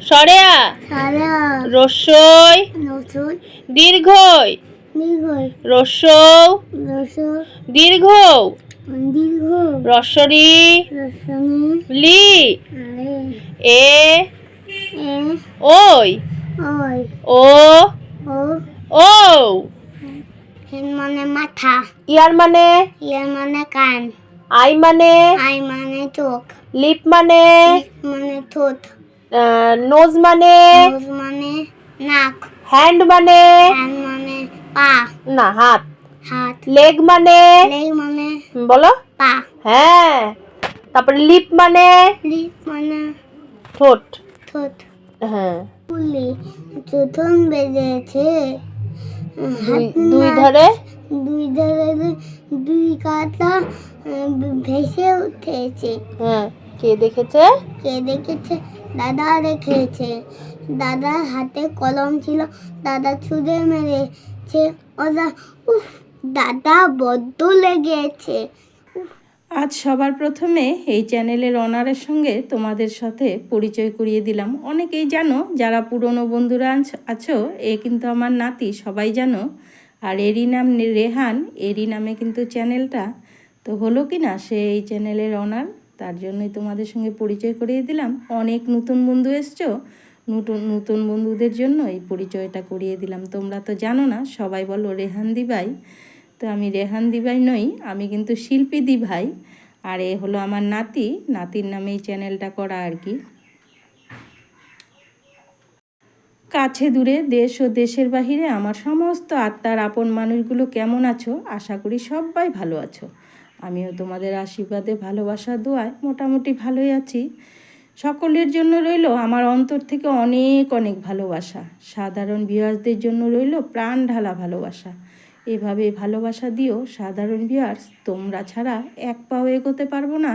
সরেয়া সারা রস্যই দীর্ঘই রস্যৌ রস দীর্ঘ রস্বরি লি এ ওই ও ও মানে মাথা ইয়ার মানে? ইয়ার মানে কান আই মানে? আই মানে চোখ লিপ মানে? মানে ঠোঁট। নোজ মানে? নোজ মানে নাক। হ্যান্ড মানে? হ্যান্ড মানে পা। না হাত। হাত। লেগ মানে? লেগ মানে বলো। পা। হ্যাঁ। তারপরে লিপ মানে? লিপ মানে ঠোঁট। ঠোঁট। হ্যাঁ। ফুলি। প্রথম বেজেছে। দুই দুই ধরে? দুই ধরে দুই কাটা ভেসে উঠেছে। হ্যাঁ। কে দেখেছে? কে দেখেছে? দাদা দেখেছে দাদার হাতে কলম ছিল, দাদা ছুঁড়ে মেরেছে। ওরা উফ, দাদা বড্ড লেগেছে। আজ সবার প্রথমে এই চ্যানেলের অনারের সঙ্গে তোমাদের সাথে পরিচয় করিয়ে দিলাম। অনেকেই জানো, যারা পুরনো বন্ধুরা আছো এ কিন্তু আমার নাতি, সবাই জানো। আর এরই নাম রেহান, এরই নামে কিন্তু চ্যানেলটা। তো হলো কি না সে এই চ্যানেলের অনার? তার জন্যই তোমাদের সঙ্গে পরিচয় করিয়ে দিলাম। অনেক নতুন বন্ধু এসছো। নতুন নতুন বন্ধুদের জন্য এই পরিচয়টা করিয়ে দিলাম। তোমরা তো জানো না, সবাই বলো রেহান দিবাই তো আমি রেহান দিভাই নই, আমি কিন্তু শিল্পী দিভাই। আর এ হলো আমার নাতি। নাতির নামে এই চ্যানেলটা করা আর কি। কাছে দূরে, দেশ ও দেশের বাহিরে আমার সমস্ত আত্মার আপন মানুষগুলো কেমন আছো? আশা করি সবাই ভালো আছো। আমিও তোমাদের আশীর্বাদে, ভালোবাসা, দোয়ায় মোটামুটি ভালোই আছি। সকলের জন্য রইল আমার অন্তর থেকে অনেক অনেক ভালোবাসা। সাধারণ ভিউয়ার্সদের জন্য রইল প্রাণ ঢালা ভালোবাসা। এভাবে ভালোবাসা দিও সাধারণ ভিউয়ার্স তোমরা ছাড়া এক পাও এগোতে পারব না।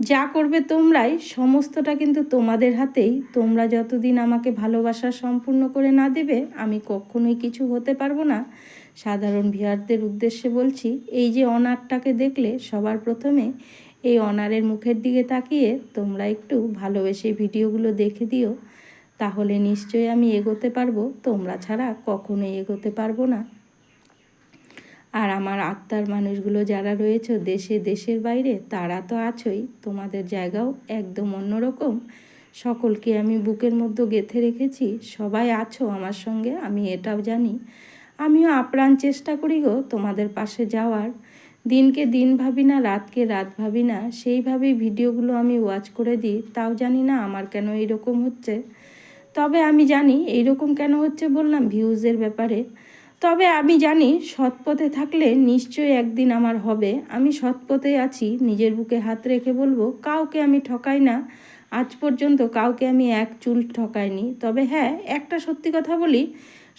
যা করবে তোমরাই, সমস্তটা কিন্তু তোমাদের হাতেই। তোমরা যতদিন আমাকে ভালোবাসা সম্পূর্ণ করে না দেবে, আমি কখনোই কিছু হতে পারব না। সাধারণ ভিউয়ারদের উদ্দেশ্যে বলছি, এই যে অনারটাকে দেখলে সবার প্রথমে এই অনারের মুখের দিকে তাকিয়ে তোমরা একটু ভালোবেসে ভিডিওগুলো দেখে দিও, তাহলে নিশ্চয়ই আমি এগোতে পারব, তোমরা ছাড়া কখনোই এগোতে পারব না। আর আমার আত্মার মানুষগুলো যারা রয়েছে দেশে, দেশের বাইরে, তারা তো আছোই, তোমাদের জায়গাও একদম অন্যরকম। সকলকে আমি বুকের মধ্যে গেঁথে রেখেছি, সবাই আছো আমার সঙ্গে, আমি এটাও জানি। আমিও আপ্রাণ চেষ্টা করি গো তোমাদের পাশে যাওয়ার। দিনকে দিন ভাবি না, রাতকে রাত ভাবি না, সেইভাবেই ভিডিওগুলো আমি ওয়াচ করে দিই, তাও জানি না আমার কেন এইরকম হচ্ছে। তবে আমি জানি এইরকম কেন হচ্ছে বললাম ভিউজের ব্যাপারে। তবে আমি জানি সৎ পথে থাকলে নিশ্চয়ই একদিন আমার হবে। আমি সৎ পথে আছি, নিজের বুকে হাত রেখে বলব, কাউকে আমি ঠকাই না। আজ পর্যন্ত কাউকে আমি এক চুল ঠকাইনি। তবে হ্যাঁ একটা সত্যি কথা বলি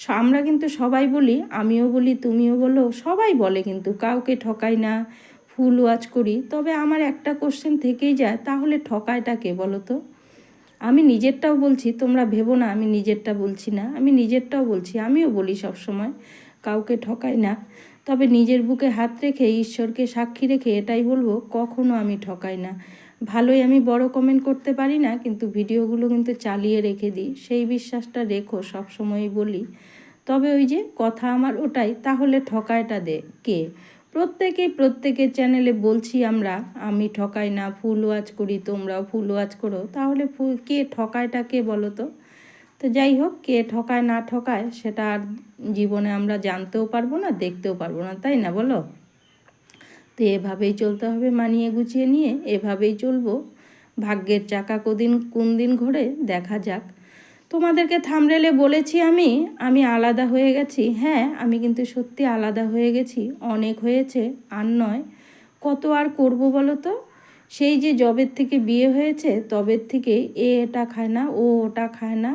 আমরা কিন্তু সবাই বলি, আমিও বলি, তুমিও বলো, সবাই বলে কিন্তু, কাউকে ঠকাই না ফুল ওয়াচ করি। তবে আমার একটা কোশ্চেন থেকেই যায়, তাহলে ঠকায়টা কে বলো তো? আমি নিজেরটাও বলছি, তোমরা ভেবো না, আমি নিজেরটা বলছি না। আমি নিজেরটাও বলছি, আমিও বলি সব সময় কাউকে ঠকাই না। তবে নিজের বুকে হাত রেখে, ঈশ্বরকে সাক্ষী রেখে এটাই বলব, কখনো আমি ঠকাই না। ভালোই আমি বড় কমেন্ট করতে পারি না, কিন্তু ভিডিওগুলো কিন্তু চালিয়ে রেখে দিই। সেই বিশ্বাসটা রেখো, সবসময়ই বলি। তবে ওই যে কথা আমার ওটাই, তাহলে ঠকায়টা দে? কে? প্রত্যেকেই প্রত্যেকের চ্যানেলে বলছি আমরা, আমি ঠকাই না ফুল ওয়াচ করি, তোমরাও ফুল ওয়াচ করো। তাহলে ফুল কে ঠকায়টা কে বলো তো? তো যাই হোক, কে ঠকায় না ঠকায় সেটা আর জীবনে আমরা জানতেও পারব না, দেখতেও পারব না, তাই না বলো? তো এভাবেই চলতে হবে, মানিয়ে গুছিয়ে নিয়ে এভাবেই চলবো। ভাগ্যের চাকা কদিন, কোন দিন ঘোরে দেখা যাক। তোমাদেরকে থামরেলে বলেছি আমি আমি আলাদা হয়ে গেছি। হ্যাঁ আমি কিন্তু সত্যি আলাদা হয়ে গেছি, অনেক হয়েছে, আর নয়। কত আর করব বলো তো সেই যে জবের থেকে বিয়ে হয়েছে, তবের থেকে এ এটা খায় না, ও ওটা খায় না।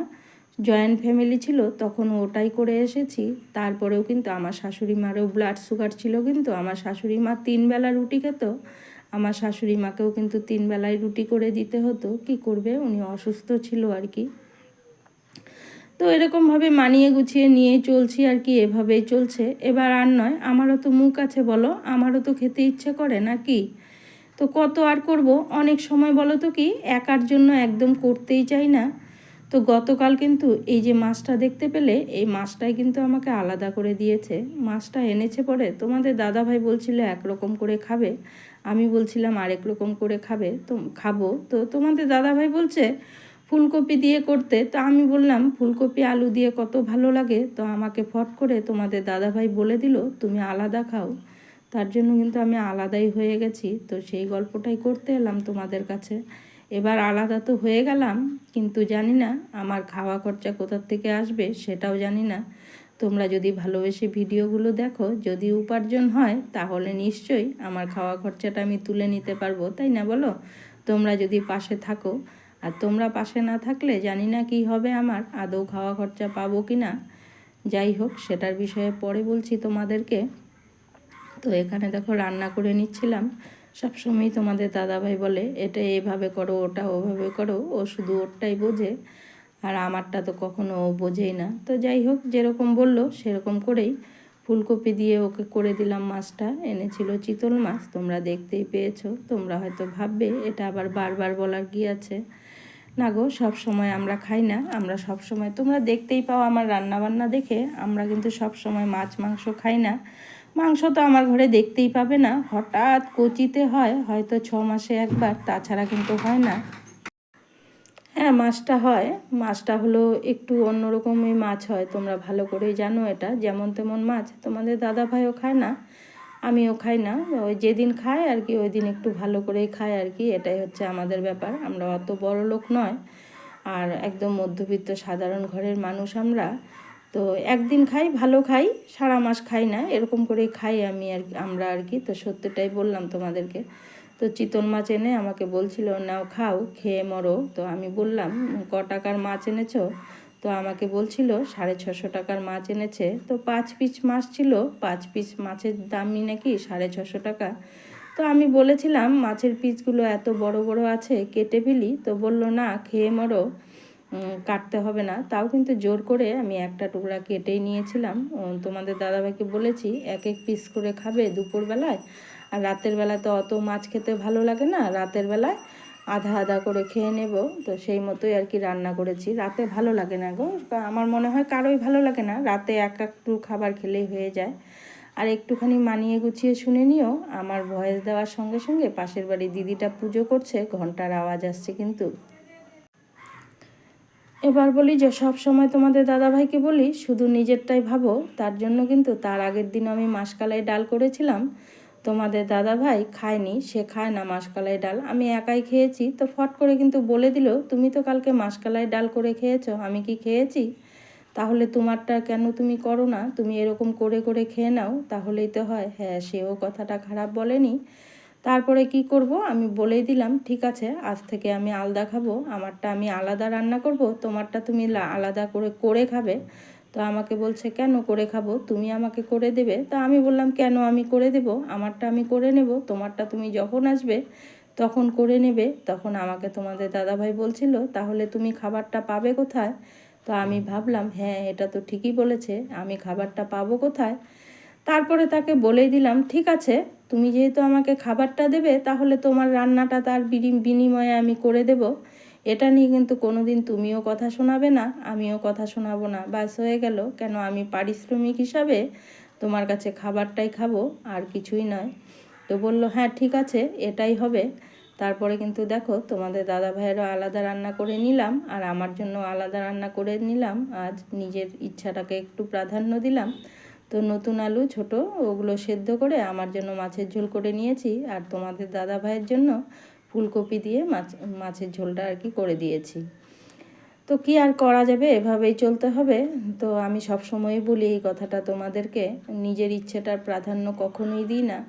জয়েন্ট ফ্যামিলি ছিল, তখন ওটাই করে এসেছি। তারপরেও কিন্তু আমার শাশুড়ি মারও ব্লাড সুগার ছিল কিন্তু আমার শাশুড়ি মা তিনবেলা রুটি খেত। আমার শাশুড়ি মাকেও কিন্তু তিন বেলায় রুটি করে দিতে হতো। কি করবে? উনি অসুস্থ ছিল আর কি। তো এরকমভাবে মানিয়ে গুছিয়ে নিয়ে চলছি আর কি, এভাবেই চলছে। এবার আর নয়, আমারও তো মুখ আছে বলো। আমারও তো খেতে ইচ্ছে করে নাকি? তো কত আর করব? অনেক সময় বলো তো কি, একার জন্য একদম করতেই চাই না। তো গতকাল কিন্তু এই যে মাছটা দেখতে পেলে, এই মাছটাই কিন্তু আমাকে আলাদা করে দিয়েছে। মাছটা এনেছে পরে তোমাদের দাদাভাই বলছিল একরকম করে খাবে, আমি বলছিলাম আরেক রকম করে খাবে, তো খাব। তো তোমাদের দাদাভাই বলছে ফুলকপি দিয়ে করতে, তো আমি বললাম ফুলকপি আলু দিয়ে কত ভালো লাগে, তো আমাকে ফট করে তোমাদের দাদাভাই বলে দিল, তুমি আলাদা খাও। তার জন্য কিন্তু আমি আলাদাই হয়ে গেছি, তো সেই গল্পটাই করতে এলাম তোমাদের কাছে। এবার আলাদা তো হয়ে গেলাম, কিন্তু জানি না আমার খাওয়া খরচা কোথার থেকে আসবে সেটাও জানি না। তোমরা যদি ভালোবেসে ভিডিওগুলো দেখো, যদি উপার্জন হয়, তাহলে নিশ্চয়ই আমার খাওয়া খরচাটা আমি তুলে নিতে পারব, তাই না বলো? তোমরা যদি পাশে থাকো, আর তোমরা পাশে না থাকলে জানি না কি হবে আমার, আদৌ খাওয়া খরচা পাবো কি না? যাই হোক, সেটার বিষয়ে পরে বলছি তোমাদেরকে। তো এখানে দেখো রান্না করে নিচ্ছিলাম। সবসময় তোমাদের দাদাভাই বলে, এটা এভাবে করো, ওটা ওভাবে করো, ও শুধু ওরটাই বোঝে, আর আমারটা তো কখনো ও বোঝেই না। তো যাই হোক, যেরকম বলল, সেরকম করেই ফুলকপি দিয়ে ওকে করে দিলাম মাছটা, এনেছিল চিতল মাছ, তোমরা দেখতেই পেয়েছ, তোমরা হয়তো ভাববে, এটা আবার বারবার বলার কি আছে? না গো সব সময় আমরা খাই না, আমরা সব সময় তোমরা দেখতেই পাও আমার রান্না বান্না দেখে, আমরা কিন্তু সব সময় মাছ, মাংস খাই না। মাংস তো আমার ঘরে দেখতেই পাবে না। হঠাৎ কচিতে হয়, হয়তো ছ মাসে একবার, তাছাড়া কিন্তু হয় না। হ্যাঁ মাছটা হয়। মাছটা হলো একটু অন্যরকমই মাছ হয়, তোমরা ভালো করেই জানো এটা। যেমন তেমন মাছ তোমাদের দাদা ভাইও খায় না, আমিও খাই না। ওই যেদিন খায় আর কি, ওই দিন একটু ভালো করেই খায় আর কি। এটাই হচ্ছে আমাদের ব্যাপার। আমরা অত বড় লোক নয়। আর একদম মধ্যবিত্ত সাধারণ ঘরের মানুষ আমরা। তো একদিন খাই, ভালো খাই, সারা মাস খাই না, এরকম করেই খাই আমি আর আমরা আর কি। তো সত্যিটাই বললাম তোমাদেরকে। তো চিতল মাছ এনে আমাকে বলছিল, নাও খাও, খেয়ে মরো। তো আমি বললাম, ক টাকার মাছ এনেছো? তো আমাকে বলছিল, সাড়ে ছশো টাকার মাছ এনেছে। তো পাঁচ পিস মাছ ছিল, পাঁচ পিস মাছের দামই নাকি সাড়ে ছশো টাকা। তো আমি বলেছিলাম, মাছের পিসগুলো এত বড় বড় আছে, কেটে ফেলি। তো বলল, না, খেয়ে মরো। কাটতে হবে না। তাও কিন্তু জোর করে আমি একটা টুকরা কেটেই নিয়েছিলাম। তোমাদের দাদাভাইকে বলেছি, এক এক পিস করে খাবে দুপুরবেলায়। আর রাতের বেলা তো অত মাছ খেতে ভালো লাগে না। রাতের বেলায় আধা আধা করে খেয়ে নেব। তো সেই মতোই আর কি রান্না করেছি। রাতে ভালো লাগে না গো। আমার মনে হয় কারোই ভালো লাগে না। রাতে এক একটু খাবার খেলেই হয়ে যায়। আর একটুখানি মানিয়ে গুছিয়ে শুনে নিও। আমার ভয়েস দেওয়ার সঙ্গে সঙ্গে পাশের বাড়ি দিদিটা পুজো করছে। ঘণ্টার আওয়াজ আসছে কিন্তু। এবার বলি যে সব সময় তোমাদের দাদাভাইকে বলি, শুধু নিজেরটাই ভাবো, তার জন্য কিন্তু তার আগের দিন আমি মাসকালাই ডাল করেছিলাম। তোমাদের দাদাভাই খায়নি, সে খায় না মাসকালাই ডাল। আমি একাই খেয়েছি, তো ফট করে কিন্তু বলে দিল, তুমি তো কালকে মাসকালাই ডাল করে খেয়েছো, আমি কি খেয়েছি? তাহলে তোমারটা কেন তুমি করো না? তুমি এরকম করে করে খেয়ে নাও, তাহলেই তো হয়। হ্যাঁ সেও কথাটা খারাপ বলেনি। তারপরে কি করব? আমি বলেই দিলাম, ঠিক আছে, আজ থেকে আমি আলাদা খাব, আমারটা আমি আলাদা রান্না করব, তোমারটা তুমি আলাদা করে করে খাবে। তো আমাকে বলছে, কেন করে খাব? তুমি আমাকে করে দেবে। তা আমি বললাম, কেন আমি করে দেব? আমারটা আমি করে নেব, তোমারটা তুমি যখন আসবে তখন করে নেবে। তখন আমাকে তোমাদের দাদাভাই বলছিল, তাহলে তুমি খাবারটা পাবে কোথায়? তো আমি ভাবলাম হ্যাঁ এটা তো ঠিকই বলেছে, আমি খাবারটা পাবো কোথায়? তারপরে তাকে বলেই দিলাম, ঠিক আছে তুমি যেহেতু আমাকে খাবারটা দেবে, তাহলে তোমার রান্নাটা তার বিনি- বিনিময়ে আমি করে দেব। এটা নিয়ে কিন্তু কোনো দিন তুমিও কথা শোনাবে না, আমিও কথা শোনাবো না। ব্যাস হয়ে গেল, কেন আমি পারিশ্রমিক হিসাবে তোমার কাছে খাবারটাই খাব, আর কিছুই নয়। তো বলল হ্যাঁ ঠিক আছে, এটাই হবে। তারপরে কিন্তু দেখো, তোমাদের দাদা ভাইয়েরও আলাদা রান্না করে নিলাম, আর আমার জন্য আলাদা রান্না করে নিলাম। আজ নিজের ইচ্ছাটাকে একটু প্রাধান্য দিলাম। তো নতুন আলু ছোট, ওগুলো সেদ্ধ করে আমার জন্য মাছের ঝোল করে নিয়েছি। আর তোমাদের দাদা ভাইয়ের জন্য ফুলকপি দিয়ে মাছ, মাছের ঝোলটা আর কি করে দিয়েছি। তো কি আর করা যাবে? এভাবেই চলতে হবে। তো আমি সব সময় বলি এই কথাটা তোমাদেরকে, নিজের ইচ্ছেটার প্রাধান্য কখনোই দিই না।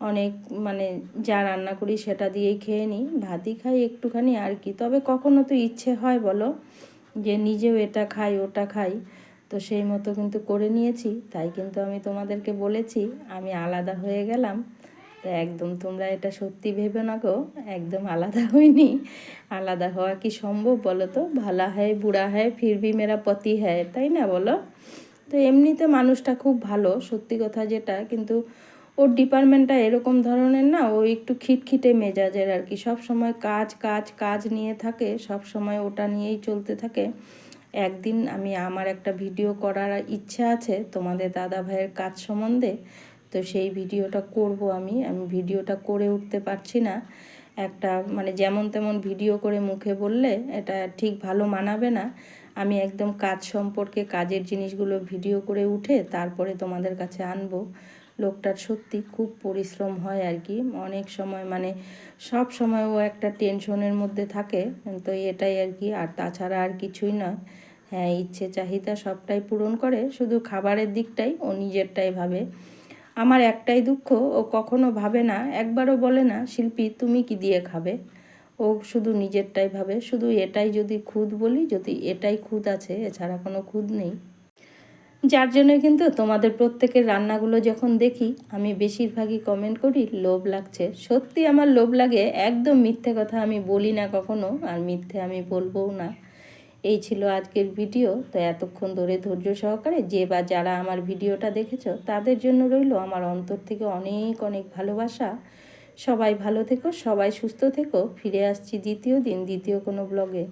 অনেক মানে যা রান্না করি সেটা দিয়েই খেয়ে নিই। ভাতই খাই একটুখানি আর কি। তবে কখনো তো ইচ্ছে হয় বলো যে নিজেও এটা খাই, ওটা খাই। তো সেই মতো কিন্তু করে নিয়েছি, তাই কিন্তু আমি তোমাদেরকে বলেছি, আমি আলাদা হয়ে গেলাম। তো একদম তোমরা এটা সত্যি ভেবে না গো একদম আলাদা হইনি। আলাদা হওয়া কি সম্ভব বলো তো? ভালা হয়, বুড়া হয়, ফিরবি মেরা পতি হয়, তাই না বলো? তো এমনিতে মানুষটা খুব ভালো, সত্যি কথা যেটা, কিন্তু ওর ডিপার্টমেন্টটা এরকম ধরনের না, ও একটু খিটখিটে মেজাজের আর কি। সব সময় কাজ কাজ কাজ নিয়ে থাকে সব সময় ওটা নিয়েই চলতে থাকে। একদিন আমি আমার একটা ভিডিও করার ইচ্ছা আছে তোমাদের দাদা ভাইয়ের কাজ সম্বন্ধে। তো সেই ভিডিওটা করব আমি। আমি ভিডিওটা করে উঠতে পারছি না। একটা মানে যেমন তেমন ভিডিও করে মুখে বললে এটা ঠিক ভালো মানাবে না। আমি একদম কাজ সম্পর্কে কাজের জিনিসগুলো ভিডিও করে উঠে তারপরে তোমাদের কাছে আনব। লোকটার সত্যি খুব পরিশ্রম হয় আর কি। অনেক সময় মানে সব সময় ও একটা টেনশনের মধ্যে থাকে। তো এটাই আর কি। আর তাছাড়া আর কিছুই নয়। হ্যাঁ ইচ্ছে, চাহিদা সবটাই পূরণ করে, শুধু খাবারের দিকটাই ও নিজেরটাই ভাবে। আমার একটাই দুঃখ, ও কখনো ভাবে না, একবারও বলে না, শিল্পী, তুমি কি দিয়ে খাবে? ও শুধু নিজেরটাই ভাবে, শুধু এটাই যদি খুদ বলি, যদি এটাই খুদ আছে, এছাড়া কোনো খুদ নেই। যার জন্য কিন্তু তোমাদের প্রত্যেকের রান্নাগুলো যখন দেখি, আমি বেশিরভাগই কমেন্ট করি, লোভ লাগছে। সত্যি আমার লোভ লাগে, একদম মিথ্যে কথা আমি বলি না কখনো, আর মিথ্যে আমি বলবও না। এই ছিল আজকের ভিডিও। তো এতক্ষণ ধরে ধৈর্য সহকারে যে বা যারা আমার ভিডিওটা দেখেছ, তাদের জন্য রইল আমার অন্তর থেকে অনেক অনেক ভালোবাসা। সবাই ভালো থেকো, সবাই সুস্থ থেকো। ফিরে আসছি দ্বিতীয় দিন, দ্বিতীয় কোনো ব্লগে